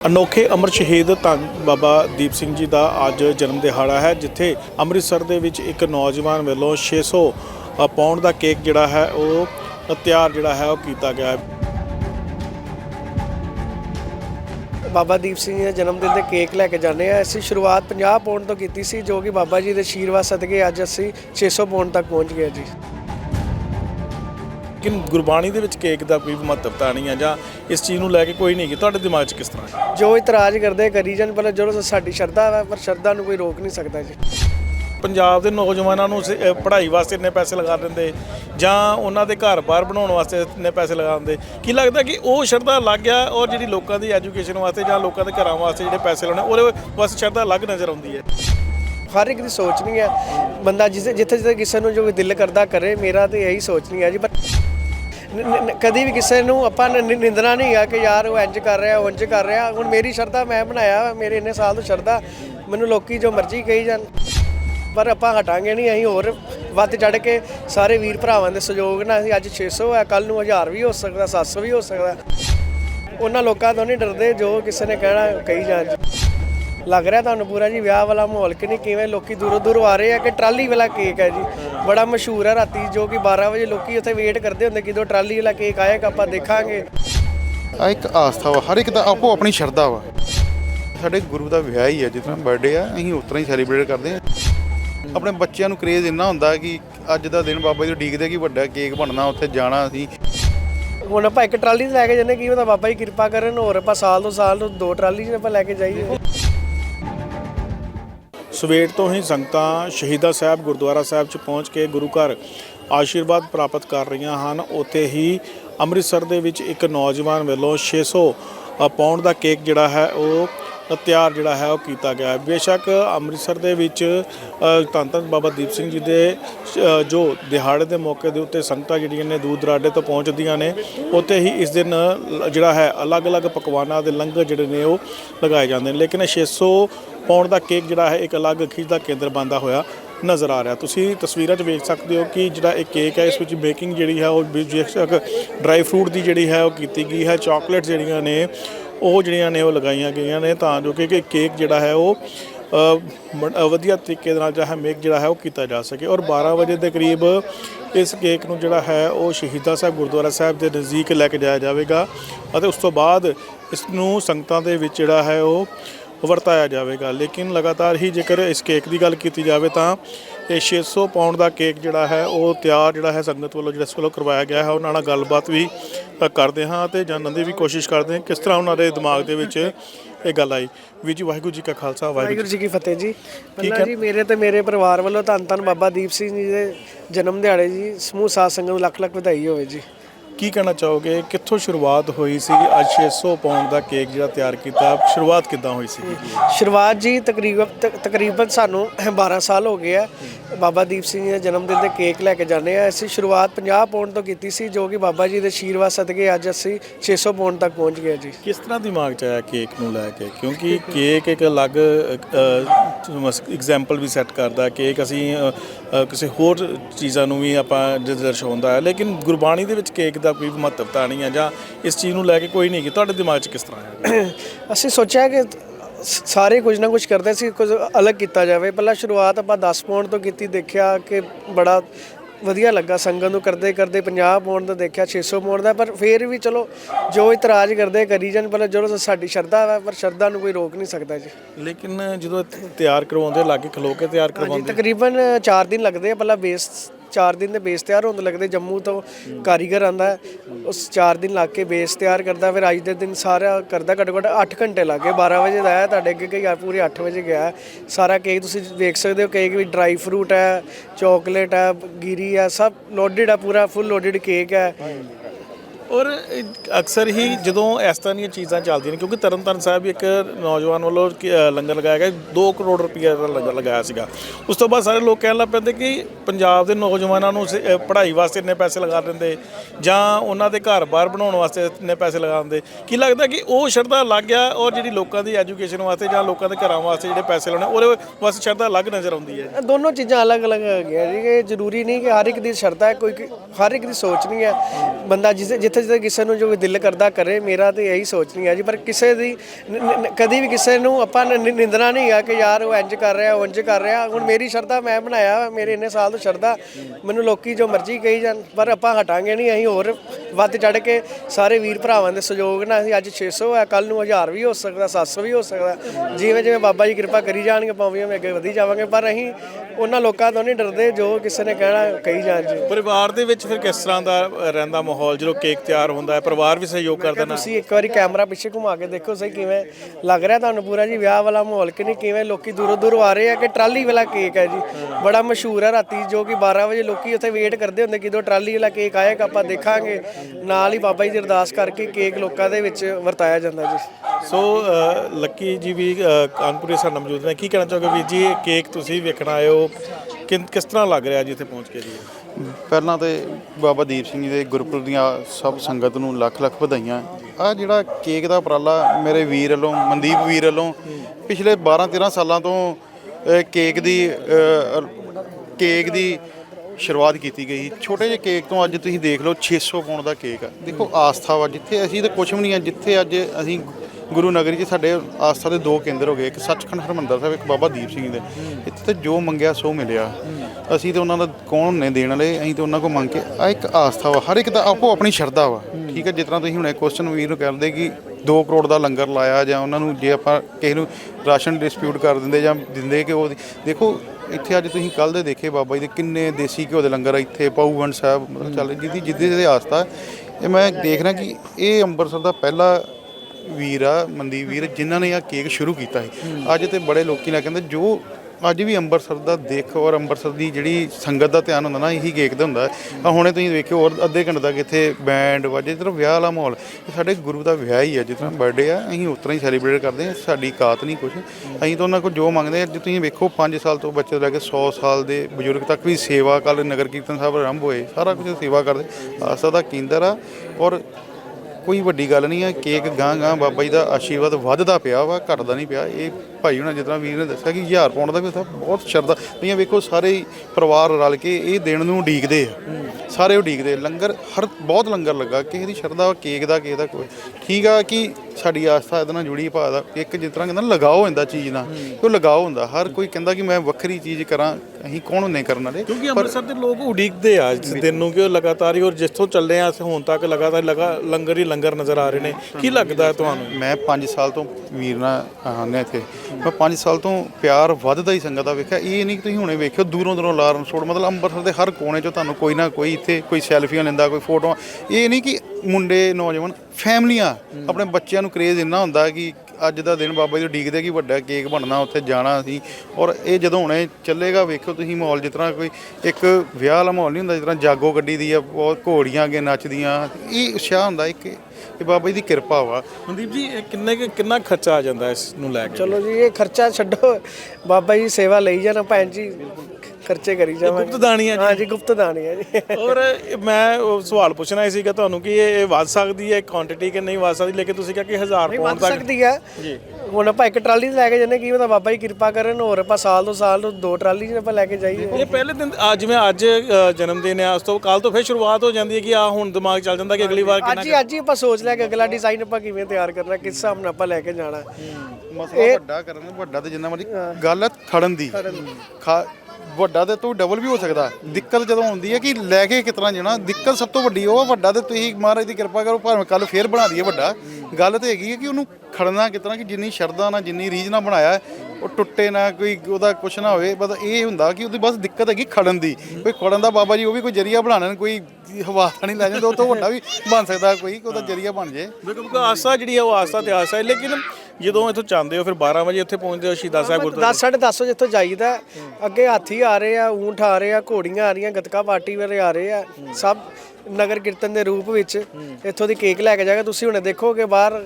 ਅਨੋਖੇ ਅਮਰ ਸ਼ਹੀਦ ਧੰਨ ਬਾਬਾ ਦੀਪ ਸਿੰਘ ਜੀ ਦਾ ਅੱਜ ਜਨਮ ਦਿਹਾੜਾ ਹੈ ਜਿੱਥੇ ਅੰਮ੍ਰਿਤਸਰ ਦੇ ਵਿੱਚ ਇੱਕ ਨੌਜਵਾਨ ਵੱਲੋਂ 600 ਅ, ਪਾਉਂਡ ਦਾ ਕੇਕ ਜਿਹੜਾ ਹੈ ਉਹ ਤਿਆਰ ਜਿਹੜਾ ਹੈ ਉਹ ਕੀਤਾ ਗਿਆ ਹੈ। ਬਾਬਾ ਦੀਪ ਸਿੰਘ ਜੀ ਦੇ ਜਨਮ ਦਿਨ 'ਤੇ ਕੇਕ ਲੈ ਕੇ ਜਾਂਦੇ ਆ ਅਸੀਂ ਸ਼ੁਰੂਆਤ 50 ਪੌਂਡ ਤੋਂ ਕੀਤੀ ਸੀ ਜੋ ਕਿ ਬਾਬਾ ਜੀ ਦੇ ਆਸ਼ੀਰਵਾਦ ਸਦਕੇ ਅੱਜ ਅਸੀਂ 600 ਪੌਂਡ ਤੱਕ ਪਹੁੰਚ ਗਏ ਜੀ। ਲੇਕਿਨ ਗੁਰਬਾਣੀ ਦੇ ਵਿੱਚ ਕੇਕ ਦਾ ਕੋਈ ਮਹੱਤਵਤਾ ਨਹੀਂ ਹੈ ਜਾਂ ਇਸ ਚੀਜ਼ ਨੂੰ ਲੈ ਕੇ ਕੋਈ ਨਹੀਂ ਕਿ ਤੁਹਾਡੇ ਦਿਮਾਗ 'ਚ ਕਿਸ ਤਰ੍ਹਾਂ ਜੋ ਇਤਰਾਜ਼ ਕਰਦੇ ਕਰੀ ਜਾਣ ਪਰ ਜਦੋਂ ਸਾਡੀ ਸ਼ਰਧਾ ਹੈ ਪਰ ਸ਼ਰਧਾ ਨੂੰ ਕੋਈ ਰੋਕ ਨਹੀਂ ਸਕਦਾ ਜੀ। ਪੰਜਾਬ ਦੇ ਨੌਜਵਾਨਾਂ ਨੂੰ ਪੜ੍ਹਾਈ ਵਾਸਤੇ ਇੰਨੇ ਪੈਸੇ ਲਗਾ ਦਿੰਦੇ ਜਾਂ ਉਹਨਾਂ ਦੇ ਘਰ-ਬਾਰ ਬਣਾਉਣ ਵਾਸਤੇ ਇੰਨੇ ਪੈਸੇ ਲਗਾ ਦਿੰਦੇ। ਕੀ ਲੱਗਦਾ ਕਿ ਉਹ ਸ਼ਰਧਾ ਲੱਗ ਗਿਆ ਔਰ ਜਿਹੜੀ ਲੋਕਾਂ ਦੀ ਐਜੂਕੇਸ਼ਨ ਵਾਸਤੇ ਜਾਂ ਲੋਕਾਂ ਦੇ ਘਰਾਂ ਵਾਸਤੇ ਜਿਹੜੇ ਪੈਸੇ ਲਾਉਣੇ ਉਹਦੇ ਬਸ ਸ਼ਰਧਾ ਅਲੱਗ ਨਜ਼ਰ ਆਉਂਦੀ ਹੈ? ਹਰ ਇੱਕ ਦੀ ਸੋਚ ਨਹੀਂ ਹੈ। ਬੰਦਾ ਜਿਸੇ ਜਿੱਥੇ ਜਿੱਥੇ ਕਿਸੇ ਨੂੰ ਜੋ ਦਿਲ ਕਰਦਾ ਕਰੇ ਮੇਰਾ ਤੇ ਇਹੀ ਸੋਚ ਨਹੀਂ ਹੈ ਜੀ ਪਰ ਕਦੀ ਵੀ ਕਿਸੇ ਨੂੰ ਆਪਾਂ ਨ- ਨਿੰਦਣਾ ਨਹੀਂ ਆ ਕਿ ਯਾਰ ਉਹ ਇੰਜ ਕਰ ਰਿਹਾ, ਉਹ ਇੰਜ ਕਰ ਰਿਹਾ। ਹੁਣ ਮੇਰੀ ਸ਼ਰਧਾ ਮੈਂ ਬਣਾਇਆ, ਮੇਰੇ ਇੰਨੇ ਸਾਲ ਤੋਂ ਸ਼ਰਧਾ। ਮੈਨੂੰ ਲੋਕੀ ਜੋ ਮਰਜ਼ੀ ਕਹੀ ਜਾਣ। ਪਰ ਆਪਾਂ ਹਟਾਂਗੇ ਨਹੀਂ, ਅਸੀਂ ਹੋਰ ਵੱਧ ਚੜ ਕੇ ਸਾਰੇ ਵੀਰ ਭਰਾਵਾਂ ਦੇ ਸਹਿਯੋਗ ਨਾਲ ਅਸੀਂ ਅੱਜ 600 ਹੈ ਕੱਲ ਨੂੰ 1000 ਵੀ ਹੋ ਸਕਦਾ 700 ਵੀ ਹੋ ਸਕਦਾ। ਉਹਨਾਂ ਲੋਕਾਂ ਤੋਂ ਨਹੀਂ ਡਰਦੇ ਜੋ ਕਿਸੇ ਨੇ ਕਹਿਣਾ, ਕਹੀ ਜਾਣ। ਲੱਗ ਰਿਹਾ ਤੁਹਾਨੂੰ ਪੂਰਾ ਜੀ ਵਿਆਹ ਵਾਲਾ ਮਾਹੌਲ ਕਿ ਨਹੀਂ? ਕਿਵੇਂ ਲੋਕੀ ਦੂਰੋਂ ਦੂਰੋਂ ਆ ਰਹੇ ਆ ਕਿ ਟਰਾਲੀ ਵਾਲਾ ਕੇਕ ਹੈ ਜੀ? ਬੜਾ ਮਸ਼ਹੂਰ ਹੈ ਰਾਤੀ ਜੋ ਕਿ 12 ਵਜੇ ਲੋਕੀ ਉੱਥੇ ਵੇਟ ਕਰਦੇ ਹੁੰਦੇ ਕਿਦੋਂ ਟਰਾਲੀ ਵਾਲਾ ਕੇਕ ਆਏਗਾ ਆਪਾਂ ਦੇਖਾਂਗੇ। ਆ ਇੱਕ ਆਸਥਾ ਵਾ ਹਰ ਇੱਕ ਦਾ ਆਪੋ ਆਪਣੀ ਸ਼ਰਧਾ ਵਾ। ਸਾਡੇ ਗੁਰੂ ਦਾ ਵਿਆਹ ਹੀ ਹੈ ਜਿਸ ਤਰ੍ਹਾਂ ਬਰਥਡੇ ਆ ਅਸੀਂ ਉਸ ਤਰ੍ਹਾਂ ਹੀ ਸੈਲੀਬ੍ਰੇਟ ਕਰਦੇ ਆ ਆਪਣੇ ਬੱਚਿਆਂ ਨੂੰ ਕਰੇਜ਼ ਇੰਨਾ ਹੁੰਦਾ ਕਿ ਅੱਜ ਦਾ ਦਿਨ ਬਾਬਾ ਜੀ ਡੀਕਦੇ ਕਿ ਵੱਡਾ ਕੇਕ ਬਣਨਾ ਉੱਥੇ ਜਾਣਾ ਅਸੀਂ। ਹੁਣ ਆਪਾਂ ਇੱਕ ਟਰਾਲੀ ਲੈ ਕੇ ਜੰਨੇ ਕੀ ਪਤਾ ਬਾਬਾ ਜੀ ਕਿਰਪਾ ਕਰਨ ਹੋਰ ਆਪਾਂ ਸਾਲ ਤੋਂ ਸਾਲ ਨੂੰ ਦੋ ਟਰਾਲੀ ਚ ਆਪਾਂ ਲੈ ਕੇ ਜਾਈਏ। ਸਵੇਰ ਤੋਂ ਹੀ ਸੰਗਤਾਂ ਸ਼ਹੀਦਾ ਸਾਹਿਬ ਗੁਰਦੁਆਰਾ ਸਾਹਿਬ 'ਚ ਪਹੁੰਚ ਕੇ ਗੁਰੂ ਘਰ ਆਸ਼ੀਰਵਾਦ ਪ੍ਰਾਪਤ ਕਰ ਰਹੀਆਂ ਹਨ। ਉੱਥੇ ਹੀ ਅੰਮ੍ਰਿਤਸਰ ਦੇ ਵਿੱਚ ਇੱਕ ਨੌਜਵਾਨ ਵੱਲੋਂ 600 ਅ, ਪਾਉਂਡ ਦਾ ਕੇਕ ਜਿਹੜਾ ਹੈ ਉਹ ਤਿਆਰ ਜਿਹੜਾ ਹੈ ਉਹ ਕੀਤਾ ਗਿਆ ਹੈ। ਬੇਸ਼ੱਕ ਅੰਮ੍ਰਿਤਸਰ ਦੇ ਵਿੱਚ ਅ, ਧੰਨ ਧੰਨ ਬਾਬਾ ਦੀਪ ਸਿੰਘ ਜੀ ਦੇ ਜੋ ਦਿਹਾੜੇ ਦੇ ਮੌਕੇ ਦੇ ਉੱਤੇ ਸੰਗਤਾਂ ਜਿਹੜੀਆਂ ਨੇ ਦੂਰ ਦਰਾਡੇ ਤੋਂ ਪਹੁੰਚਦੀਆਂ ਨੇ ਉੱਥੇ ਹੀ ਇਸ ਦਿਨ ਲ- ਜਿਹੜਾ ਹੈ ਅਲੱਗ-ਅਲੱਗ ਪਕਵਾਨਾਂ ਦੇ ਲੰਗਰ ਜਿਹੜੇ ਨੇ ਉਹ ਲਗਾਏ ਜਾਂਦੇ ਨੇ। ਲੇਕਿਨ ਇਹ 600 ਪਾਉਣ ਦਾ ਕੇਕ ਜਿਹੜਾ ਹੈ ਇੱਕ ਅਲੱਗ ਖਿੱਚ ਦਾ ਕੇਂਦਰ ਬਣਦਾ ਹੋਇਆ ਨਜ਼ਰ ਆ ਰਿਹਾ। ਤੁਸੀਂ ਤਸਵੀਰਾਂ 'ਚ ਵੇਖ ਸਕਦੇ ਹੋ ਕਿ ਜਿਹੜਾ ਇਹ ਕੇਕ ਹੈ ਇਸ ਵਿੱਚ ਬੇਕਿੰਗ ਜਿਹੜੀ ਹੈ ਉਹ ਬੇਸ਼ੱਕ ਡਰਾਈ ਫਰੂਟ ਦੀ ਜਿਹੜੀ ਹੈ ਉਹ ਕੀਤੀ ਗਈ ਹੈ। ਚਾਕਲੇਟ ਜਿਹੜੀਆਂ ਨੇ ਉਹ ਜਿਹੜੀਆਂ ਨੇ ਉਹ ਲਗਾਈਆਂ ਗਈਆਂ ਨੇ, ਤਾਂ ਜੋ ਕਿ ਕੇਕ ਜਿਹੜਾ ਹੈ ਉਹ ਵਧੀਆ ਤਰੀਕੇ ਦੇ ਨਾਲ ਜਿਹੜਾ ਮੇਕ ਜਿਹੜਾ ਹੈ ਉਹ ਕੀਤਾ ਜਾ ਸਕੇ। ਔਰ 12 ਵਜੇ ਦੇ ਕਰੀਬ ਇਸ ਕੇਕ ਨੂੰ ਜਿਹੜਾ ਹੈ ਉਹ ਸ਼ਹੀਦਾਂ ਸਾਹਿਬ ਗੁਰਦੁਆਰਾ ਸਾਹਿਬ ਦੇ ਨਜ਼ਦੀਕ ਲੈ ਕੇ ਜਾਇਆ ਜਾਵੇਗਾ ਅਤੇ ਉਸ ਤੋਂ ਬਾਅਦ ਇਸ ਨੂੰ ਸੰਗਤਾਂ ਦੇ ਵਿੱਚ ਜਿਹੜਾ ਹੈ ਉਹ ਵਰਤਾਇਆ ਜਾਵੇਗਾ। ਲੇਕਿਨ ਲਗਾਤਾਰ ਹੀ ਜੇਕਰ ਇਸ ਕੇਕ ਦੀ ਗੱਲ ਕੀਤੀ ਜਾਵੇ ਤਾਂ ਇਹ 600 ਪਾਉਂਡ ਦਾ ਕੇਕ ਜਿਹੜਾ ਹੈ ਉਹ ਤਿਆਰ ਜਿਹੜਾ ਹੈ ਸੰਗਤ ਵੱਲੋਂ ਜਿਹੜਾ ਇਸ ਵੱਲੋਂ ਕਰਵਾਇਆ ਗਿਆ ਹੈ। ਉਹਨਾਂ ਨਾਲ ਗੱਲਬਾਤ ਵੀ ਕਰਦੇ ਹਾਂ ਤੇ ਜਾਣਨ ਦੀ ਵੀ ਕੋਸ਼ਿਸ਼ ਕਰਦੇ ਹਾਂ। ਕਿਸ ਤਰ੍ਹਾਂ ਉਹਨਾਂ ਦੇ ਦਿਮਾਗ ਦੇ ਵਿੱਚ ਇਹ ਗੱਲ ਆਈ? ਵੀ ਜੀ ਵਾਹਿਗੁਰੂ ਜੀ ਕਾ ਖਾਲਸਾ ਵਾਹਿਗੁਰੂ ਜੀ ਕੀ ਫਤਿਹ ਜੀ। ਪਹਿਲਾਂ ਹੈ। ਜੀ ਮੇਰੇ ਤੇ ਮੇਰੇ ਪਰਿਵਾਰ ਵੱਲੋਂ ਧੰਨ ਧੰਨ ਬਾਬਾ ਦੀਪ ਸਿੰਘ ਜੀ ਦੇ ਜਨਮ ਦਿਹਾੜੇ ਜੀ ਸਮੂਹ ਸਾਧ ਸੰਗਤ ਨੂੰ ਲੱਖ ਲੱਖ ਵਧਾਈ ਹੋਵੇ ਜੀ। ਕੀ ਕਹਿਣਾ ਚਾਹੋਗੇ? ਕਿੱਥੋਂ ਸ਼ੁਰੂਆਤ ਹੋਈ ਸੀ? ਅੱਜ 600 ਪਾਉਂਡ ਦਾ ਕੇਕ ਜਿਹੜਾ ਤਿਆਰ ਕੀਤਾ ਸ਼ੁਰੂਆਤ ਕਿੱਦਾਂ ਹੋਈ ਸੀ? ਸ਼ੁਰੂਆਤ ਜੀ ਤਕਰੀਬਨ ਤਕ- ਤਕਰੀਬਨ ਸਾਨੂੰ 12 ਸਾਲ ਹੋ ਗਏ ਆ। ਬਾਬਾ ਦੀਪ ਸਿੰਘ ਜੀ ਦੇ ਜਨਮ ਦਿਨ ਦੇ ਕੇਕ ਲੈ ਕੇ ਜਾਂਦੇ ਆ। ਅਸੀਂ ਸ਼ੁਰੂਆਤ 50 ਪੌਂਡ ਤੋਂ ਕੀਤੀ ਸੀ ਜੋ ਕਿ ਬਾਬਾ ਜੀ ਦੇ ਆਸ਼ੀਰਵਾਦ ਸਦਕੇ ਅੱਜ ਅਸੀਂ 600 ਪੌਂਡ ਤੱਕ ਪਹੁੰਚ ਗਏ ਜੀ। ਕਿਸ ਤਰ੍ਹਾਂ ਦਿਮਾਗ 'ਚ ਆਇਆ ਕੇਕ ਨੂੰ ਲੈ ਕੇ? ਕਿਉਂਕਿ ਕੇਕ ਇੱਕ ਅਲੱਗ ਐਗਜ਼ਾਮਪਲ ਵੀ ਸੈੱਟ ਕਰਦਾ ਕੇਕ ਅਸੀਂ ਕਿਸੇ ਹੋਰ ਚੀਜ਼ਾਂ ਨੂੰ ਵੀ ਆਪਾਂ ਦਰਸਾਉਂਦਾ ਹੈ। ਲੇਕਿਨ ਗੁਰਬਾਣੀ ਦੇ ਵਿੱਚ ਕੇਕ ਦਾ ਕੋਈ ਮਹੱਤਵਤਾ ਨਹੀਂ ਹੈ ਜਾਂ ਇਸ ਚੀਜ਼ ਨੂੰ ਲੈ ਕੇ ਕੋਈ ਨਹੀਂ ਕਿ ਤੁਹਾਡੇ ਦਿਮਾਗ 'ਚ ਕਿਸ ਤਰ੍ਹਾਂ ਹੈ? ਅਸੀਂ ਸੋਚਿਆ ਕਿ ਸਾਰੇ ਕੁਝ ਨਾ ਕੁਝ ਕਰਦੇ ਸੀ, ਕੁਝ ਅਲੱਗ ਕੀਤਾ ਜਾਵੇ। ਪਹਿਲਾਂ ਸ਼ੁਰੂਆਤ ਆਪਾਂ 10 ਪੌਂਡ ਤੋਂ ਕੀਤੀ, ਦੇਖਿਆ ਕਿ ਬੜਾ ਵਧੀਆ ਲੱਗਾ ਸੰਗਤ ਨੂੰ ਕਰਦੇ ਕਰਦੇ 50 ਪੌਂਡ ਦਾ ਦੇਖਿਆ 600 ਪੌਂਡ ਦਾ ਪਰ ਫਿਰ ਵੀ ਚਲੋ ਜੋ ਇਤਰਾਜ਼ ਕਰਦੇ ਕਰੀ ਜਾਣ ਪਰ ਜਦੋਂ ਸਾਡੀ ਸ਼ਰਧਾ ਹੈ ਪਰ ਸ਼ਰਧਾ ਨੂੰ ਕੋਈ ਰੋਕ ਨਹੀਂ ਸਕਦਾ ਜੀ। ਲੇਕਿਨ ਜਦੋਂ ਤਿਆਰ ਕਰਵਾਉਂਦੇ ਲਾਗੇ ਖਲੋ ਕੇ ਤਿਆਰ ਕਰਵਾਉਂਦੇ ਤਕਰੀਬਨ 4 ਦਿਨ ਲੱਗਦੇ ਆ ਪਹਿਲਾਂ ਬੇਸ 4 ਦਿਨ ਦੇ ਬੇਸ ਤਿਆਰ ਹੋਣ ਲੱਗਦੇ ਜੰਮੂ ਤੋਂ ਕਾਰੀਗਰ ਆਂਦਾ ਉਸ 4 ਦਿਨ ਲੱਗ ਕੇ ਬੇਸ ਤਿਆਰ ਕਰਦਾ, ਫਿਰ ਅੱਜ ਦੇ ਦਿਨ ਸਾਰਾ ਕਰਦਾ ਘੱਟੋ ਘੱਟ 8 ਘੰਟੇ ਲੱਗੇ 12 ਵਜੇ ਦਾ ਆਇਆ ਤੁਹਾਡੇ ਅੱਗੇ ਕਿ ਪੂਰੇ 8 ਵਜੇ ਗਿਆ ਸਾਰਾ ਕੇਕ ਤੁਸੀਂ ਵੇਖ ਸਕਦੇ ਹੋ ਕੇਕ ਵੀ ਡਰਾਈ ਫਰੂਟ ਹੈ ਚਾਕਲੇਟ ਹੈ ਗਿਰੀ ਹੈ, ਸਭ ਲੋਡਡ ਹੈ, ਪੂਰਾ ਫੁੱਲ ਲੋਡਡ ਕੇਕ ਹੈ। ਔਰ ਅਕਸਰ ਹੀ ਜਦੋਂ ਇਸ ਤਰ੍ਹਾਂ ਦੀਆਂ ਚੀਜ਼ਾਂ ਚੱਲਦੀਆਂ ਨੇ, ਕਿਉਂਕਿ ਤਰਨਤਾਰਨ ਸਾਹਿਬ ਇੱਕ ਨੌਜਵਾਨ ਵੱਲੋਂ ਕੀ- ਲੰਗਰ ਲਗਾਇਆ ਗਿਆ 2 ਕਰੋੜ ਰੁਪਏ ਦਾ ਲੰਗਰ ਲਗਾਇਆ ਸੀਗਾ। ਉਸ ਤੋਂ ਬਾਅਦ ਸਾਰੇ ਲੋਕ ਕਹਿਣ ਲੱਗ ਪੈਂਦੇ ਕਿ ਪੰਜਾਬ ਦੇ ਨੌਜਵਾਨਾਂ ਨੂੰ ਸ- ਪੜ੍ਹਾਈ ਵਾਸਤੇ ਇੰਨੇ ਪੈਸੇ ਲਗਾ ਦਿੰਦੇ, ਜਾਂ ਉਹਨਾਂ ਦੇ ਘਰ-ਬਾਰ ਬਣਾਉਣ ਵਾਸਤੇ ਇੰਨੇ ਪੈਸੇ ਲਗਾ ਦਿੰਦੇ। ਕੀ ਲੱਗਦਾ ਕਿ ਉਹ ਸ਼ਰਧਾ ਲੱਗ ਗਿਆ ਔਰ ਜਿਹੜੀ ਲੋਕਾਂ ਦੀ ਐਜੂਕੇਸ਼ਨ ਵਾਸਤੇ ਜਾਂ ਲੋਕਾਂ ਦੇ ਘਰਾਂ ਵਾਸਤੇ ਜਿਹੜੇ ਪੈਸੇ ਲਾਉਣੇ, ਉਹਦੇ ਵਾਸਤੇ ਸ਼ਰਧਾ ਅਲੱਗ ਨਜ਼ਰ ਆਉਂਦੀ ਹੈ? ਦੋਨੋਂ ਚੀਜ਼ਾਂ ਅਲੱਗ-ਅਲੱਗ ਹੈਗੀਆਂ ਜੀ, ਇਹ ਜ਼ਰੂਰੀ ਨਹੀਂ ਕਿ ਹਰ ਇੱਕ ਦੀ ਸ਼ਰਧਾ ਹੈ, ਕੋਈ ਹਰ ਇੱਕ ਦੀ ਸੋਚ ਨਹੀਂ ਹੈ। ਬੰਦਾ ਜਿਸ, ਜਿੱਥੇ ਜਿੱਥੇ ਜਿੱਥੇ ਕਿਸੇ ਨੂੰ ਜੋ ਦਿਲ ਕਰਦਾ ਕਰੇ, ਮੇਰਾ ਤੇ ਇਹੀ ਸੋਚ ਨਹੀਂ ਹੈ ਜੀ, ਪਰ ਕਿਸੇ ਦੀ ਨ- ਕਦੀ ਵੀ ਕਿਸੇ ਨੂੰ ਆਪਾਂ ਨ- ਨਿੰਦਣਾ ਨਹੀਂ ਆ ਕਿ ਯਾਰ ਉਹ ਇੰਜ ਕਰ ਰਿਹਾ, ਉਹ ਇੰਜ ਕਰ ਰਿਹਾ। ਹੁਣ ਮੇਰੀ ਸ਼ਰਧਾ ਮੈਂ ਬਣਾਇਆ, ਮੇਰੇ ਇੰਨੇ ਸਾਲ ਤੋਂ ਸ਼ਰਧਾ, ਮੈਨੂੰ ਲੋਕੀ ਜੋ ਮਰਜ਼ੀ ਕਹੀ ਜਾਣ, ਪਰ ਆਪਾਂ ਹਟਾਂਗੇ ਨਹੀਂ, ਅਸੀਂ ਹੋਰ ਵੱਧ ਚੜ ਕੇ ਸਾਰੇ ਵੀਰ ਭਰਾਵਾਂ ਦੇ ਸਹਿਯੋਗ ਨਾਲ ਅਸੀਂ ਅੱਜ 600 ਹੈ ਕੱਲ ਨੂੰ 1000 ਵੀ ਹੋ ਸਕਦਾ 700 ਵੀ ਹੋ ਸਕਦਾ। ਜਿਵੇਂ ਜਿਵੇਂ ਬਾਬਾ ਜੀ ਕਿਰਪਾ ਕਰੀ ਜਾਣਗੇ, ਭਾਵੇਂ ਅਸੀਂ ਅੱਗੇ ਵਧੀ ਜਾਵਾਂਗੇ, ਪਰ ਅਸੀਂ ਉਹਨਾਂ ਲੋਕਾਂ ਤੋਂ ਨਹੀਂ ਡਰਦੇ ਜੋ ਕਿਸੇ ਨੇ ਕਹਿਣਾ, ਕਹੀ ਜਾਣ ਜੀ। ਪਰਿਵਾਰ ਦੇ ਵਿੱਚ ਫਿਰ ਕਿਸ ਤਰ੍ਹਾਂ ਦਾ ਰਹਿੰਦਾ ਮਾਹੌਲ, ਜਦੋਂ ਕੇਕ ਤਿਆਰ ਹੁੰਦਾ ਹੈ ਪਰਿਵਾਰ ਵੀ ਸਹਿਯੋਗ ਕਰਦਾ ਨਾ। ਤੁਸੀਂ ਇੱਕ ਵਾਰੀ ਕੈਮਰਾ ਪਿੱਛੇ ਘੁਮਾ ਕੇ ਦੇਖੋ ਸਹੀ ਕਿਵੇਂ ਲੱਗ ਰਿਹਾ ਤੁਹਾਨੂੰ ਪੂਰਾ ਜੀ ਵਿਆਹ ਵਾਲਾ ਮਾਹੌਲ ਕਿ ਨਹੀਂ ਕਿਵੇਂ ਲੋਕੀ ਦੂਰੋਂ ਦੂਰੋਂ ਆ ਰਹੇ ਆ ਕਿ ਟਰਾਲੀ ਵਾਲਾ ਕੇਕ ਹੈ ਜੀ। ਬੜਾ ਮਸ਼ਹੂਰ ਹੈ ਰਾਤੀ ਜੋ ਕਿ 12 ਵਜੇ ਲੋਕੀ ਉੱਥੇ ਵੇਟ ਕਰਦੇ ਹੁੰਦੇ ਕਿਦੋਂ ਟਰਾਲੀ ਵਾਲਾ ਕੇਕ ਆਏਗਾ ਆਪਾਂ ਦੇਖਾਂਗੇ। ਨਾਲ ਹੀ ਬਾਬਾ ਜੀ ਦੀ ਅਰਦਾਸ ਕਰਕੇ ਕੇਕ ਲੋਕਾਂ ਦੇ ਵਿੱਚ ਵਰਤਾਇਆ ਜਾਂਦਾ ਜੀ। ਸੋ ਲੱਕੀ ਜੀ ਵੀ ਕਾਨਪੁਰੇ ਸਾਡੇ ਮੌਜੂਦ ਨੇ। ਕੀ ਕਹਿਣਾ ਚਾਹੋਗੇ ਵੀਰ ਜੀ ਕੇਕ ਤੁਸੀਂ ਵੇਖਣ ਆਏ ਹੋ? ਕਿਨ- ਕਿਸ ਤਰ੍ਹਾਂ ਲੱਗ ਰਿਹਾ ਜੀ ਇੱਥੇ ਪਹੁੰਚ ਕੇ ਜੀ? ਪਹਿਲਾਂ ਤੇ ਬਾਬਾ ਦੀਪ ਸਿੰਘ ਜੀ ਦੇ ਗੁਰਪੁਰਬ ਦੀਆਂ ਸਭ ਸੰਗਤ ਨੂੰ ਲੱਖ ਲੱਖ ਵਧਾਈਆਂ। ਆ ਜਿਹੜਾ ਕੇਕ ਦਾ ਉਪਰਾਲਾ ਮੇਰੇ ਵੀਰ ਵੱਲੋਂ ਮਨਦੀਪ ਵੀਰ ਵੱਲੋਂ ਪਿਛਲੇ 12 13 ਸਾਲਾਂ ਤੋਂ ਇਹ ਕੇਕ ਦੀ ਅ, ਕੇਕ ਦੀ ਸ਼ੁਰੂਆਤ ਕੀਤੀ ਗਈ। ਛੋਟੇ ਜਿਹੇ ਕੇਕ ਤੋਂ ਅੱਜ ਤੁਸੀਂ ਦੇਖ ਲਓ 600 ਪਾਉਂਡ ਦਾ ਕੇਕ ਆ। ਦੇਖੋ ਆਸਥਾ ਵਾ ਜਿੱਥੇ ਅਸੀਂ ਤਾਂ ਕੁਝ ਵੀ ਨਹੀਂ ਆ ਜਿੱਥੇ ਅੱਜ ਅਸੀਂ ਗੁਰੂ ਨਗਰੀ 'ਚ ਸਾਡੇ ਆਸਥਾ ਦੇ ਦੋ ਕੇਂਦਰ ਹੋ ਗਏ, ਇੱਕ ਸੱਚਖੰਡ ਹਰਮੰਦਰ ਸਾਹਿਬ, ਇੱਕ ਬਾਬਾ ਦੀਪ ਸਿੰਘ ਦੇ। ਇੱਥੇ ਤੇ ਜੋ ਮੰਗਿਆ, ਸੋ ਮਿਲਿਆ। ਅਸੀਂ ਤੇ ਉਹਨਾਂ ਦਾ ਕੌਣ ਨੇ ਦੇਣ ਵਾਲੇ? ਅਸੀਂ ਤੇ ਉਹਨਾਂ ਕੋਲ ਮੰਗ ਕੇ ਆ ਇੱਕ ਆਸਥਾ ਵਾ, ਹਰ ਇੱਕ ਦਾ ਆਪੋ ਆਪਣੀ ਸ਼ਰਧਾ ਵਾ। ਠੀਕ ਹੈ, ਜਿਸ ਤਰ੍ਹਾਂ ਤੁਸੀਂ ਹੁਣੇ ਕੁਐਸਚਨ ਵੀਰ ਨੂੰ ਕਰਦੇ ਕਿ 2 ਕਰੋੜ ਦਾ ਲੰਗਰ ਲਾਇਆ ਜਾਂ ਉਹਨਾਂ ਨੂੰ ਜੇ ਆਪਾਂ ਕਿਸੇ ਨੂੰ ਰਾਸ਼ਨ ਡਿਸਪਿਊਟ ਕਰ ਦਿੰਦੇ ਜਾਂ ਦਿੰਦੇ ਕਿ ਉਹ, ਦੇਖੋ, ਇੱਥੇ ਅੱਜ ਤੁਸੀਂ ਕੱਲ ਦੇ ਦੇਖੇ ਬਾਬਾ ਜੀ ਦੇ ਕਿੰਨੇ ਦੇਸੀ ਘਿਓ ਦੇ ਲੰਗਰ ਆ, ਇੱਥੇ ਪਾਊਗੰਡ ਸਾਹਿਬ, ਮਤਲਬ ਚੱਲ, ਜਿਹਦੀ ਜਿੱਦੇ ਦੇ ਆਸਥਾ, ਇਹ ਮੈਂ ਦੇਖ ਰਿਹਾ ਕਿ ਇਹ ਅੰਮ੍ਰਿਤਸਰ ਦਾ ਪਹਿਲਾ ਵੀਰ ਆ ਮਨਦੀਪ ਵੀਰ ਜਿਨ੍ਹਾਂ ਨੇ ਆ ਕੇਕ ਸ਼ੁਰੂ ਕੀਤਾ ਸੀ। ਅੱਜ ਤੇ ਬੜੇ ਲੋਕੀ ਨਾ ਕਹਿੰਦੇ ਜੋ ਅੱਜ ਵੀ ਅੰਮ੍ਰਿਤਸਰ ਦਾ ਦੇਖ ਔਰ ਅੰਮ੍ਰਿਤਸਰ ਦੀ ਜਿਹੜੀ ਸੰਗਤ ਦਾ ਧਿਆਨ ਹੁੰਦਾ ਨਾ ਇਹੀ ਕੇਕ ਦਾ ਹੁੰਦਾ। ਆ ਹੁਣੇ ਤੁਸੀਂ ਵੇਖਿਓ ਹੋਰ ਅੱਧੇ ਘੰਟੇ ਤੱਕ ਇੱਥੇ ਬੈਂਡ ਵਾਜੇ ਜਿੱਦਾਂ ਵਿਆਹ ਵਾਲਾ ਮਾਹੌਲ ਇਹ ਸਾਡੇ ਗੁਰੂ ਦਾ ਵਿਆਹ ਹੀ ਆ ਜਿਸ ਤਰ੍ਹਾਂ ਬਰਥਡੇ ਆ ਅਸੀਂ ਉਸ ਤਰ੍ਹਾਂ ਹੀ ਸੈਲੀਬ੍ਰੇਟ ਕਰਦੇ ਆ ਸਾਡੀ ਕਾਤ ਨਹੀਂ ਕੁਝ ਅਸੀਂ ਤਾਂ ਉਹਨਾਂ ਕੋਲ ਜੋ ਮੰਗਦੇ ਆ ਜੇ ਤੁਸੀਂ ਵੇਖੋ 5 ਸਾਲ ਤੋਂ ਬੱਚੇ ਤੋਂ ਲੈ ਕੇ 100 ਸਾਲ ਦੇ ਬਜ਼ੁਰਗ ਤੱਕ ਵੀ ਸੇਵਾ ਕੱਲ ਨਗਰ ਕੀਰਤਨ ਸਾਹਿਬ ਆਰੰਭ ਹੋਏ ਸਾਰਾ ਕੁਝ ਸੇਵਾ ਕਰਦੇ। ਆਸਾ ਦਾ ਕੇਂਦਰ ਆ ਔਰ ਕੋਈ ਵੱਡੀ ਗੱਲ ਨਹੀਂ ਹੈ ਕੇਕ ਗਾਂ ਗਾਂ ਬਾਬਾ ਜੀ ਦਾ ਆਸ਼ੀਰਵਾਦ ਵੱਧਦਾ ਪਿਆ ਵਾ, ਘਟਦਾ ਨਹੀਂ ਪਿਆ, ਇਹ ਭਾਈ ਹੁਣਾਂ ਜਿਸ ਤਰ੍ਹਾਂ ਵੀਰ ਨੇ ਦੱਸਿਆ ਕਿ 1000 ਪਾਉਂਡ ਦਾ ਵੀ ਉੱਥੇ ਬਹੁਤ ਸ਼ਰਧਾ। ਨਹੀਂ ਵੇਖੋ ਸਾਰੇ ਹੀ ਪਰਿਵਾਰ ਰਲ ਕੇ ਇਹ ਦੇਣ ਨੂੰ ਉਡੀਕਦੇ ਆ। ਸਾਰੇ ਉਡੀਕਦੇ ਲੰਗਰ ਹਰ ਬਹੁਤ ਲੰਗਰ ਲੱਗਾ। ਕਿਸੇ ਦੀ ਸ਼ਰਧਾ ਕੇਕ ਦਾ ਕਿਸੇ ਦਾ ਕੋਈ। ਠੀਕ ਆ ਕਿ ਸਾਡੀ ਆਸਥਾ ਇਹਦੇ ਨਾਲ ਜੁੜੀ ਭਾ ਦਾ। ਇੱਕ ਜਿਸ ਤਰ੍ਹਾਂ ਕਹਿੰਦਾ ਲਗਾਓ ਹੁੰਦਾ ਚੀਜ਼ ਨਾਲ। ਉਹ ਲਗਾਓ ਹੁੰਦਾ। ਹਰ ਕੋਈ ਕਹਿੰਦਾ ਕਿ ਮੈਂ ਵੱਖਰੀ ਚੀਜ਼ ਕਰਾਂ ਅਸੀਂ ਕੌਣ ਹੁੰਨੇ ਕਰਨ ਵਾਲੇ? ਕਿਉਂਕਿ ਅੰਮ੍ਰਿਤਸਰ ਦੇ ਲੋਕ ਉਡੀਕਦੇ ਆ ਇਸ ਦਿਨ ਨੂੰ ਕਿ ਉਹ ਲਗਾਤਾਰ ਹੀ ਔਰ ਜਿੱਥੋਂ ਚੱਲੇ ਆ ਅਸੀਂ ਹੁਣ ਤੱਕ ਲਗਾਤਾਰ ਲਗਾ ਲੰਗਰ ਹੀ ਲੰਗਰ ਨਜ਼ਰ ਆ ਰਹੇ ਨੇ। ਕੀ ਲੱਗਦਾ ਤੁਹਾਨੂੰ? ਮੈਂ 5 ਸਾਲ ਤੋਂ ਵੀਰ ਨਾਲ ਆਉਂਦੇ ਇੱਥੇ। ਮੈਂ 5 ਸਾਲ ਤੋਂ ਪਿਆਰ ਵੱਧਦਾ ਹੀ ਸੰਗਤ ਦਾ ਵੇਖਿਆ, ਇਹ ਨਹੀਂ ਕਿ ਤੁਸੀਂ ਹੁਣੇ ਵੇਖਿਓ, ਦੂਰੋਂ ਦੂਰੋਂ ਲਾਰਨ ਛੋੜ ਮਤਲਬ ਅੰਮ੍ਰਿਤਸਰ ਦੇ ਹਰ ਕੋਨੇ 'ਚੋਂ ਤੁਹਾਨੂੰ ਕੋਈ ਨਾ ਕੋਈ ਇੱਥੇ ਕੋਈ ਸੈਲਫੀਆਂ ਲੈਂਦਾ, ਕੋਈ ਫੋਟੋਆਂ। ਇਹ ਨਹੀਂ ਕਿ ਮੁੰਡੇ, ਨੌਜਵਾਨ, ਫੈਮਲੀਆਂ, ਆਪਣੇ ਬੱਚਿਆਂ ਨੂੰ ਕਰੇਜ਼ ਇੰਨਾ ਹੁੰਦਾ ਕਿ ਅੱਜ ਦਾ ਦਿਨ ਬਾਬਾ ਜੀ ਨੂੰ ਡੀਕਦੇ ਕਿ ਵੱਡਾ ਕੇਕ ਬਣਨਾ, ਉੱਥੇ ਜਾਣਾ ਅਸੀਂ ਔਰ ਇਹ ਜਦੋਂ ਹੁਣੇ ਚੱਲੇਗਾ, ਵੇਖਿਓ ਤੁਸੀਂ ਮਾਹੌਲ ਜਿਸ ਤਰ੍ਹਾਂ ਕੋਈ ਇੱਕ ਵਿਆਹ ਵਾਲਾ ਮਾਹੌਲ ਨਹੀਂ ਹੁੰਦਾ, ਜਿਸ ਤਰ੍ਹਾਂ ਜਾਗੋ ਗੱਡੀ ਦੀ ਆ, ਬਹੁਤ ਘੋੜੀਆਂ ਅੱਗੇ ਨੱਚਦੀਆਂ। ਇਹ ਉਤਸ਼ਾਹ ਹੁੰਦਾ ਇੱਕ ਇਹ ਬਾਬਾ ਜੀ ਦੀ ਕਿਰਪਾ ਵਾ। ਮਨਦੀਪ ਜੀ ਇਹ ਕਿੰਨੇ ਕੁ- ਕਿੰਨਾ ਖਰਚਾ ਆ ਜਾਂਦਾ ਇਸ ਨੂੰ ਲੈ ਕੇ? ਚਲੋ ਜੀ ਇਹ ਖਰਚਾ ਛੱਡੋ। ਬਾਬਾ ਜੀ ਸੇਵਾ ਲਈ ਜਾਣਾ ਭੈਣ ਜੀ। ਖਰਚੇ ਕਰੀ ਜਾਵਾਂਗੇ। ਗੁਪਤ ਦਾਨੀ ਆ ਜੀ। ਹਾਂ ਜੀ ਗੁਪਤ ਦਾਨੀ ਹੈ ਜੀ। ਔਰ ਮੈਂ ਉਹ ਸਵਾਲ ਪੁੱਛਣਾ ਹੀ ਸੀਗਾ ਤੁਹਾਨੂੰ ਕਿ ਇਹ ਇਹ ਵੱਧ ਸਕਦੀ ਹੈ ਕੁਆਂਟੀਟੀ ਕਿ ਨਹੀਂ ਵੱਧ ਸਕਦੀ? ਲੇਕਿਨ ਤੁਸੀਂ ਕਿਹਾ ਕਿ 1000 ਨਹੀਂ ਪਾਉਂਡ ਵੱਧ ਤੱਕ। ਸਕਦੀ ਹੈ ਜੀ। ਹੁਣ ਆਪਾਂ ਇੱਕ ਟਰਾਲੀ ਤੇ ਲੈ ਕੇ ਜੰਨੇ ਕੀ ਪਤਾ ਬਾਬਾ ਜੀ ਕਿਰਪਾ ਕਰਨ ਹੋਰ ਆਪਾਂ ਸਾਲ ਤੋਂ ਸਾਲ ਨੂੰ ਦੋ ਟਰਾਲੀ ਆਪਾਂ ਲੈ ਕੇ ਜਾਈਏ। ਇਹ ਪਹਿਲੇ ਦਿਨ ਆ ਜਿਵੇਂ ਅੱਜ ਜਨਮ ਦਿਨ ਹੈ ਉਸ ਤੋਂ ਕੱਲ ਤੋਂ ਫਿਰ ਸ਼ੁਰੂਆਤ ਹੋ ਜਾਂਦੀ ਹੈ ਕਿ ਆ ਹੁਣ ਦਿਮਾਗ ਚੱਲ ਜਾਂਦਾ ਕਿ ਅਗਲੀ ਵਾਰ ਕਿੰਨਾ ਅੱਜ ਹੀ ਅੱਜ ਹੀ ਆਪਾਂ ਸੋਚ ਲਿਆ ਕਿ ਅਗਲਾ ਡਿਜ਼ਾਈਨ ਆਪਾਂ ਕਿਵੇਂ ਤਿਆਰ ਕਰਨਾ ਕਿਸ ਹਿਸਾਬ ਨਾਲ ਆਪਾਂ ਲੈ ਕੇ ਜਾਣਾ। ਮਸਲਾ ਵੱਡਾ ਕਰਨ ਦਾ ਵੱਡਾ ਤੇ ਜਿੰਨਾ ਮਰਜ਼ੀ ਗੱਲ ਹੈ ਖੜਨ ਦੀ। ਵੱਡਾ ਤੇ ਤੂੰ ਡਬਲ ਵੀ ਹੋ ਸਕਦਾ। ਦਿੱਕਤ ਜਦੋਂ ਆਉਂਦੀ ਹੈ ਕਿ ਲੈ ਕੇ ਕਿਤਨਾ ਜਾਣਾ ਦਿੱਕਤ ਸਭ ਤੋਂ ਵੱਡੀ ਉਹ ਆ, ਵੱਡਾ ਤੇ ਤੁਸੀਂ ਮਹਾਰਾਜ ਦੀ ਕਿਰਪਾ ਕਰੋ ਭਾਵੇਂ ਕੱਲ ਫੇਰ ਬਣਾ ਦਈਏ ਵੱਡਾ। ਗੱਲ ਤੇ ਹੈਗੀ ਹੈ ਕਿ ਉਹਨੂੰ ਖੜਨਾ ਕਿਤਨਾ ਕਿ ਜਿੰਨੀ ਸ਼ਰਧਾ ਨਾਲ ਜਿੰਨੀ ਰੀਝ ਨਾਲ ਬਣਾਇਆ ਉਹ ਟੁੱਟੇ ਨਾ ਕੋਈ ਉਹਦਾ ਕੁਛ ਨਾ ਹੋਵੇ ਬਸ ਇਹ ਹੁੰਦਾ ਕਿ ਉਹਦੀ ਬਸ ਦਿੱਕਤ ਹੈਗੀ ਖੜਨ ਦੀ। ਕੋਈ ਖੜਨ ਦਾ ਬਾਬਾ ਜੀ ਉਹ ਵੀ ਕੋਈ ਜਰੀਆ ਬਣਾਉਣ ਕੋਈ ਹਵਾ ਨਹੀਂ ਲੈ ਜਾਂਦਾ ਉਹ ਤੋਂ ਵੱਡਾ ਵੀ ਬਣ ਸਕਦਾ ਕੋਈ ਉਹਦਾ ਜਰੀਆ ਬਣ ਜੇ। ਬਿਲਕੁਲ ਆਸਾ ਜਿਹੜੀ ਹੈ ਉਹ ਆਸਾ ਤੇ ਆਸਾ ਹੈ ਲੇਕਿਨ ਜਦੋਂ ਇੱਥੋਂ ਜਾਂਦੇ ਹੋ, ਫਿਰ 12 ਵਜੇ ਇੱਥੇ ਪਹੁੰਚਦੇ ਹੋ ਸ਼ਹੀਦਾਂ ਸਾਹਿਬ ਗੁਰਦੁਆਰਾ? 10 10:30 ਜਿੱਥੋਂ ਜਾਈਦਾ, ਅੱਗੇ ਹਾਥੀ ਆ ਰਹੇ ਆ, ਊਂਠ ਆ ਰਹੇ ਆ, ਘੋੜੀਆਂ ਆ ਰਹੀਆਂ, ਗਤਕਾ ਪਾਰਟੀ ਵਾਲੇ ਆ ਰਹੇ ਆ, ਸਭ ਨਗਰ ਕੀਰਤਨ ਦੇ ਰੂਪ ਵਿੱਚ ਇੱਥੋਂ ਦੀ ਕੇਕ ਲੈ ਕੇ ਜਾਗਾ ਤੁਸੀਂ ਹੁਣ ਦੇਖੋਗੇ ਬਾਹਰ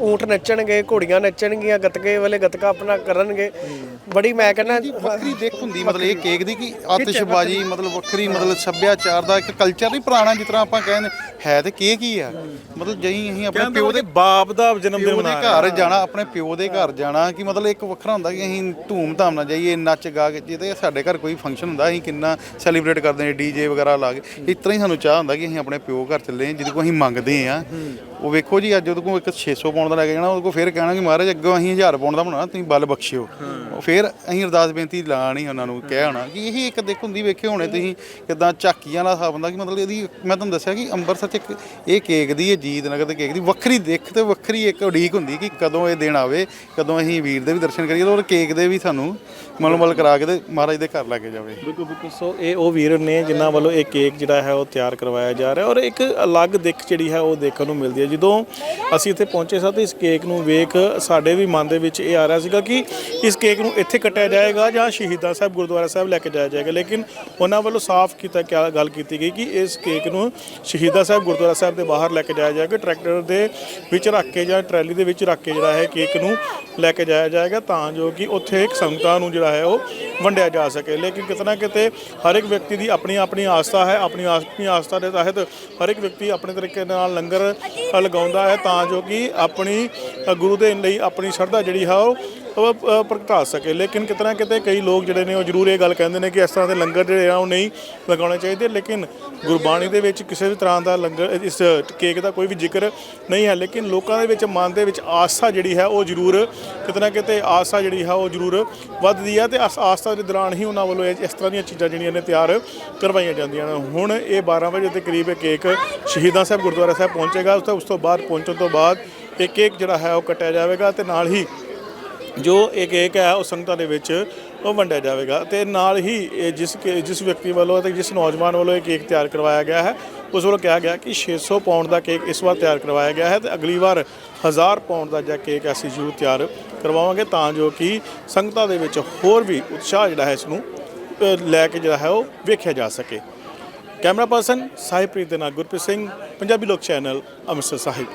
ਊਂਠ ਨੱਚਣਗੇ ਘੋੜੀਆਂ ਨੱਚਣਗੀਆਂ ਗਤਕੇ ਵਾਲੇ ਗਤਕਾ ਆਪਣਾ ਕਰਨਗੇ। ਬੜੀ ਮੈਂ ਕਹਿੰਦਾ ਵੱਖਰੀ ਦੇਖ ਹੁੰਦੀ ਮਤਲਬ ਇਹ ਕੇਕ ਦੀ ਕਿ ਆਤਿਸ਼ਬਾਜ਼ੀ ਮਤਲਬ ਵੱਖਰੀ ਮਤਲਬ ਸੱਭਿਆਚਾਰ ਦਾ ਇੱਕ ਕਲਚਰ ਨਹੀਂ ਪੁਰਾਣਾ ਜਿਸ ਤਰ੍ਹਾਂ ਆਪਾਂ ਕਹਿੰਦੇ ਹੈ ਤੇ ਕੇਕ ਹੀ ਆ। ਮਤਲਬ ਜਈ ਅਸੀਂ ਆਪਣੇ ਪਿਓ ਦੇ ਬਾਪ ਦਾ ਜਨਮ ਦਿਨ ਪਿਓ ਦੇ ਮਨਾ ਰਹੇ ਘਰ ਜਾਣਾ ਆਪਣੇ ਪਿਓ ਦੇ ਘਰ ਜਾਣਾ ਕਿ ਮਤਲਬ ਇੱਕ ਵੱਖਰਾ ਹੁੰਦਾ ਕਿ ਅਸੀਂ ਧੂਮ ਧਾਮ ਨਾਲ ਜਾਈਏ ਨੱਚ ਗਾ ਕੇ ਜਿੱਤੇ ਸਾਡੇ ਘਰ ਕੋਈ ਫੰਕਸ਼ਨ ਹੁੰਦਾ ਅਸੀਂ ਕਿੰਨਾ ਸੈਲੀਬ੍ਰੇਟ ਕਰਦੇ ਨੇ ਡੀਜੇ ਵਗੈਰਾ ਲਾ ਕੇ ਇਸ ਤਰ੍ਹਾਂ ਹੀ ਸਾਨੂੰ ਚਾਹ ਹੁੰਦਾ। ਕਿ ਅਸੀਂ ਆਪਣੇ ਪਿਓ ਘਰ ਚੱਲੇ ਹਾਂ ਜਿਹਦੇ ਕੋਲ ਅਸੀਂ ਮੰਗਦੇ ਆ ਉਹ ਵੇਖੋ ਜੀ ਅੱਜ ਉਹਦੇ ਕੋਲ ਇੱਕ 600 ਪਾਉਂਡ ਦਾ ਲੈ ਕੇ ਜਾਣਾ ਉਹਦੇ ਕੋਲ ਫਿਰ ਕਹਿਣਾ ਕਿ ਮਹਾਰਾਜ ਅੱਗੋਂ ਅਸੀਂ 1000 ਪਾਉਂਡ ਦਾ ਬਣਾਉਣਾ ਤੁਸੀਂ ਬਲ ਬਖਸ਼ਿਓ। ਉਹ ਫਿਰ ਅਸੀਂ ਅਰਦਾਸ ਬੇਨਤੀ ਲਾਣੀ ਉਹਨਾਂ ਨੂੰ ਕਹਿ ਹੋਣਾ ਕਿ ਇਹ ਇੱਕ ਦੇਖ ਹੁੰਦੀ ਵੇਖੇ ਹੋਣੇ ਤੁਸੀਂ ਕਿਦਾਂ ਝਾਕੀਆਂ ਦਾ ਹਿਸਾਬ ਹੁੰਦਾ ਕਿ ਮਤਲਬ ਇਹਦੀ ਮੈਂ ਤੁਹਾਨੂੰ ਦੱਸਿਆ ਕਿ ਅੰਮ੍ਰਿਤਸਰ ਚ ਇੱਕ ਇਹ ਕੇਕ ਦੀ ਇਹ ਜੀਤ ਨਗਰ ਦੇ ਕੇਕ ਦੀ ਵੱਖਰੀ ਦਿੱਖ ਤੇ ਵੱਖਰੀ ਇੱਕ ਉਡੀਕ ਹੁੰਦੀ ਕਿ ਕਦੋਂ ਇਹ ਦਿਨ ਆਵੇ ਕਦੋਂ ਅਸੀਂ ਵੀਰ ਦੇ ਵੀ ਦਰਸ਼ਨ ਕਰੀਏ ਤੇ ਉਹ ਕੇਕ ਦੇ ਵੀ ਸਾਨੂੰ ਮਲਮਲ ਕਰਾ ਕੇ ਤੇ ਮਹਾਰਾਜ ਦੇ ਘਰ ਲੈ ਕੇ ਜਾਵੇ। ਬਿਲਕੁਲ ਬਿਲਕੁਲ। ਸੋ ਇਹ ਉਹ ਵੀਰ ਨੇ ਜਿਨ੍ਹਾਂ ਵੱਲੋਂ ਇਹ ਕੇਕ ਜਿਹੜਾ ਹੈ ਉਹ ਤਿਆਰ ਕਰਵਾਇਆ ਜਾ ਰਿਹਾ ਔਰ ਇੱਕ ਅਲੱਗ ਦਿੱਖ ਜਿਹੜੀ ਹੈ ਉਹ ਦੇਖਣ ਨੂੰ ਮਿਲਦੀ ਹੈ। ਜਦੋਂ ਅਸੀਂ ਇੱਥੇ ਪਹੁੰਚੇ ਸਾਂ ਤੇ ਇਸ ਕੇਕ ਨੂੰ ਵੇਖ ਸਾਡੇ ਵੀ ਮਨ ਦੇ ਵਿੱਚ ਇਹ ਆ ਰਿਹਾ ਸੀਗਾ ਕਿ ਇਸ ਕੇਕ ਨੂੰ ਇੱਥੇ ਕੱਟਿਆ ਜਾਏਗਾ ਜਾਂ ਸ਼ਹੀਦਾਂ ਸਾਹਿਬ, ਗੁਰਦੁਆਰਾ ਸਾਹਿਬ ਲੈ ਕੇ ਜਾਇਆ ਜਾਏਗਾ। ਲੇਕਿਨ ਉਹਨਾਂ ਵੱਲੋਂ ਸਾਫ਼ ਕੀਤਾ ਕਿਆ ਗੱਲ ਕੀਤੀ ਗਈ ਕਿ ਇਸ ਕੇਕ ਨੂੰ ਸ਼ਹੀਦਾਂ ਸਾਹਿਬ, ਗੁਰਦੁਆਰਾ ਸਾਹਿਬ ਦੇ ਬਾਹਰ ਲੈ ਕੇ ਜਾਇਆ ਜਾਏਗਾ। ਟਰੈਕਟਰ ਦੇ ਵਿੱਚ ਰੱਖ ਕੇ ਜਾਂ ਟਰੈਲੀ ਦੇ ਵਿੱਚ ਰੱਖ ਕੇ ਜਿਹੜਾ ਹੈ, ਕੇਕ ਨੂੰ ਲੈ ਕੇ ਜਾਇਆ ਜਾਏਗਾ ਤਾਂ ਜੋ ਕਿ ਉੱਥੇ ਇੱਕ ਸੰਗਤਾਂ ਨੂੰ ਜਿਹੜਾ ਹੈ, ਉਹ ਵੰਡਿਆ ਜਾ ਸਕੇ। ਲੇਕਿਨ ਕਿਤੇ ਨਾ ਕਿਤੇ ਹਰ ਇੱਕ ਵਿਅਕਤੀ ਦੀ ਆਪਣੀ ਆਪਣੀ ਆਸਥਾ ਹੈ, ਆਪਣੀ ਆਪਣੀ ਆਸਥਾ ਦੇ ਤਹਿਤ ਹਰ ਇੱਕ ਵਿਅਕਤੀ ਆਪਣੇ ਤਰੀਕੇ ਨਾਲ ਲੰਗਰ ਲਗਾਉਂਦਾ ਹੈ ਤਾਂ ਜੋ ਕਿ ਆਪਣੀ ਗੁਰੂ ਦੇ ਲਈ ਆਪਣੀ ਸ਼ਰਧਾ ਜਿਹੜੀ ਹੈ ਉਹ ਪ੍ਰਗਟਾ ਸਕੇ। ਲੇਕਿਨ ਕਿਤੇ ਨਾ ਕਿਤੇ ਕਈ ਲੋਕ ਜਿਹੜੇ ਨੇ, ਉਹ ਜ਼ਰੂਰ ਇਹ ਗੱਲ ਕਹਿੰਦੇ ਨੇ ਕਿ ਇਸ ਤਰ੍ਹਾਂ ਦੇ ਲੰਗਰ ਜਿਹੜੇ ਆ, ਉਹ ਨਹੀਂ ਲਗਾਉਣੇ ਚਾਹੀਦੇ। ਲੇਕਿਨ ਗੁਰਬਾਣੀ ਦੇ ਵਿੱਚ ਕਿਸੇ ਵੀ ਤਰ੍ਹਾਂ ਦਾ ਲੰਗਰ, ਇਸ ਕੇਕ ਦਾ ਕੋਈ ਵੀ ਜ਼ਿਕਰ ਨਹੀਂ ਹੈ। ਲੇਕਿਨ ਲੋਕਾਂ ਦੇ ਵਿੱਚ, ਮਨ ਦੇ ਵਿੱਚ ਆਸਾ ਜਿਹੜੀ ਹੈ, ਉਹ ਜ਼ਰੂਰ ਕਿਤੇ ਨਾ ਕਿਤੇ ਆਸਾ ਜਿਹੜੀ ਹੈ, ਉਹ ਜ਼ਰੂਰ ਵੱਧਦੀ ਹੈ ਤੇ ਇਸ ਆਸਥਾ ਦੇ ਦੌਰਾਨ ਹੀ ਉਹਨਾਂ ਵੱਲੋਂ ਇਹ- ਇਸ ਤਰ੍ਹਾਂ ਦੀਆਂ ਚੀਜ਼ਾਂ ਜਿਹੜੀਆਂ ਨੇ, ਤਿਆਰ ਕਰਵਾਈਆਂ ਜਾਂਦੀਆਂ ਨੇ। ਹੁਣ ਇਹ 12 ਵਜੇ ਦੇ ਕਰੀਬ ਇਹ ਕੇਕ ਸ਼ਹੀਦਾਂ ਸਾਹਿਬ ਗੁਰਦੁਆਰਾ ਸਾਹਿਬ ਪਹੁੰਚੇਗਾ। ਉਸ ਉਸ ਤੋਂ ਬਾਅਦ ਪਹੁੰਚਣ ਤੋਂ ਬਾਅਦ ਇਹ ਕੇਕ ਜਿਹੜਾ ਹੈ, ਉਹ ਕੱਟਿਆ ਜਾਵੇਗਾ ਤੇ ਨਾਲ ਹੀ ਜੋ ਇਹ ਕੇਕ ਹੈ, ਉਹ ਸੰਗਤਾਂ ਦੇ ਵਿੱਚ ਉਹ ਵੰਡਿਆ ਜਾਵੇਗਾ ਤੇ ਨਾਲ ਹੀ ਇਹ ਜਿਸ ਕੇ- ਜਿਸ ਵਿਅਕਤੀ ਵੱਲੋਂ ਤੇ ਜਿਸ ਨੌਜਵਾਨ ਵੱਲੋਂ ਇਹ ਕੇਕ ਤਿਆਰ ਕਰਵਾਇਆ ਗਿਆ ਹੈ, ਉਸ ਵੱਲੋਂ ਕਿਹਾ ਗਿਆ ਕਿ 600 ਪਾਉਂਡ ਦਾ ਕੇਕ ਇਸ ਵਾਰ ਤਿਆਰ ਕਰਵਾਇਆ ਗਿਆ ਹੈ ਤੇ ਅਗਲੀ ਵਾਰ 1000 ਪਾਉਂਡ ਦਾ ਜਿਹੜਾ ਕੇਕ ਅਸੀਂ ਜ਼ਰੂਰ ਤਿਆਰ ਕਰਵਾਵਾਂਗੇ ਤਾਂ ਜੋ ਕਿ ਸੰਗਤਾਂ ਦੇ ਵਿੱਚ ਹੋਰ ਵੀ ਉਤਸ਼ਾਹ ਜਿਹੜਾ ਹੈ, ਇਸ ਨੂੰ ਲੈ ਕੇ ਜਿਹੜਾ ਹੈ, ਉਹ ਵੇਖਿਆ ਜਾ ਸਕੇ। ਕੈਮਰਾ ਪਰਸਨ ਸਾਹਿਬਪ੍ਰੀਤ ਦੇ ਨਾਲ ਗੁਰਪ੍ਰੀਤ ਸਿੰਘ, ਪੰਜਾਬੀ ਲੋਕ ਚੈਨਲ ਅੰਮ੍ਰਿਤਸਰ ਸਾਹਿਬ।